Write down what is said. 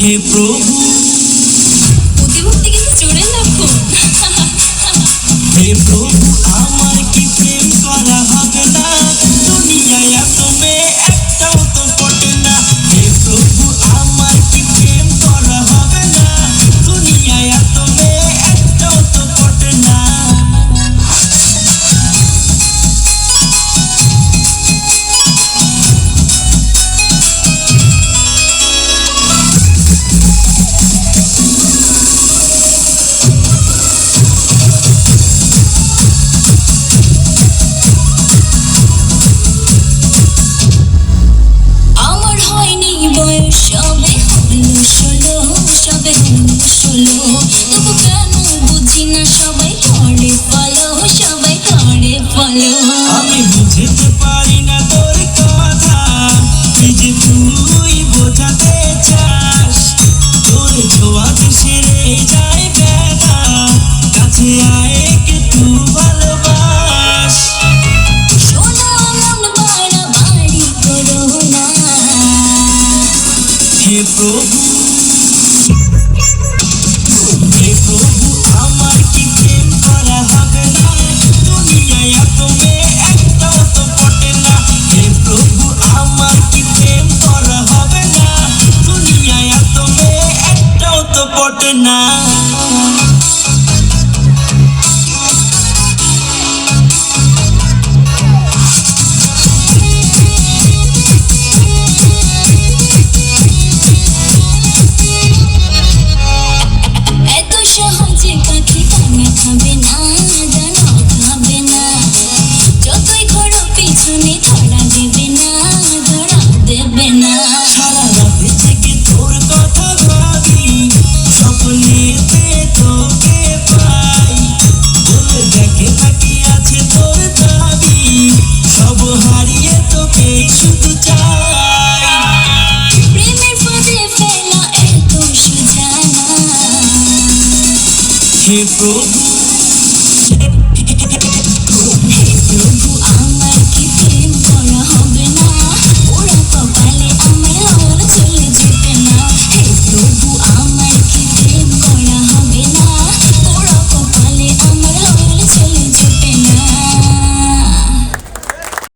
হে প্রভু। অতিভক্তি কিন্তু চোরের লক্ষণ হে প্রভু। হবে শুনো তবু কেন বুঝি না সবাই করে ফলো সবাই করে ফলো আমি বুঝতে পারি না তোর কথা তুই যে তুই বোঝাতে চাস। তোর ছোঁয়াতে সেরে যায় ব্যথা কাছে আয় একটু ভালোবাস। শোনা মন বাড়াবাড়ি করো না। হে প্রভু போட்டுன்னா te.